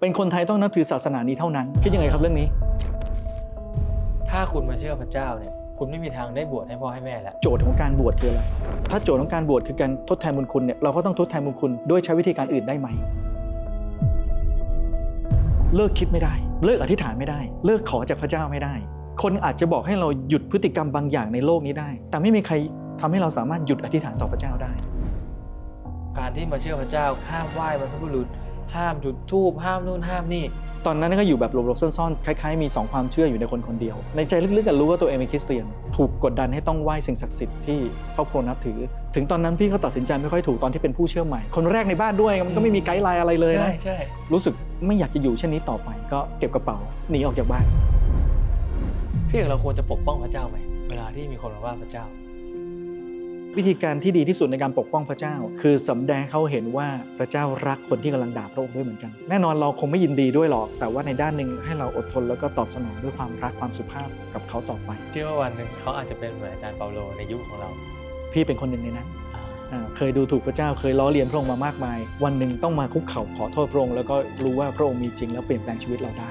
เป็นคนไทยต้องนับถือศาสนานี้เท่านั้น คิดยังไงครับเรื่องนี้ ถ้าคุณมาเชื่อพระเจ้าเนี่ย คุณไม่มีทางได้บวชให้พ่อให้แม่แล้ว โจทย์ของการบวชคืออะไร ถ้าโจทย์ของการบวชคือการทดแทนบุญคุณเนี่ยเราก็ต้องทดแทนบุญคุณด้วยใช้วิธีการอื่นได้ไหม เลิกคิดไม่ได้ เลิกอธิษฐานไม่ได้ เลิกขอจากพระเจ้าไม่ได้ คนอาจจะบอกให้เราหยุดพฤติกรรมบางอย่างในโลกนี้ได้ แต่ไม่มีใครทำให้เราสามารถหยุดอธิษฐานต่อพระเจ้าได้ การที่มาเชื่อพระเจ้าห้ามไหว้บรรพบุรุษ ห้ามจุดธูปห้ามนู่นห้ามนี่ ตอนนั้นก็อยู่แบบหลบๆซ่อนๆคล้ายๆมีสองความเชื่ออยู่ในคนคนเดียว ในใจลึกๆกันรู้ว่าตัวเองเป็นคริสเตียน ถูกกดดันให้ต้องไหว้สิ่งศักดิ์สิทธิ์ที่ครอบครัวนับถือ ถึงตอนนั้นพี่ก็ตัดสินใจไม่ค่อยถูกตอนที่เป็นผู้เชื่อใหม่ คนแรกในบ้านด้วยมันก็ไม่มีไกด์ไลน์อะไรเลยใช่นะใช่รู้สึกไม่อยากจะอยู่เช่นนี้ต่อไป ก็เก็บกระเป๋าหนีออกจากบ้านพี่เอกเราควรจะปกป้องพระเจ้าไหมเวลาที่มีคนมาว่าพระเจ้า วิธีการที่ดีที่สุดในการปกป้องพระเจ้า คือสำแดงให้เขาเห็นว่าพระเจ้ารักคนที่กำลังด่าพระองค์ด้วยเหมือนกัน แน่นอนเราคงไม่ยินดีด้วยหรอก แต่ว่าในด้านหนึ่งให้เราอดทนแล้วก็ตอบสนองด้วยความรักความสุภาพกับเขาต่อไปเชื่อว่าวันหนึ่งเขาอาจจะเป็นเหมือนอาจารย์เปาโลในยุคของเรา พี่เป็นคนหนึ่งในนั้นอ่าเคยดูถูกพระเจ้าเคยล้อเลียนพระองค์มามากมาย วันหนึ่งต้องมาคุกเข่าขอโทษพระองค์แล้วก็รู้ว่าพระองค์มีจริงแล้วเปลี่ยนแปลงชีวิตเราได้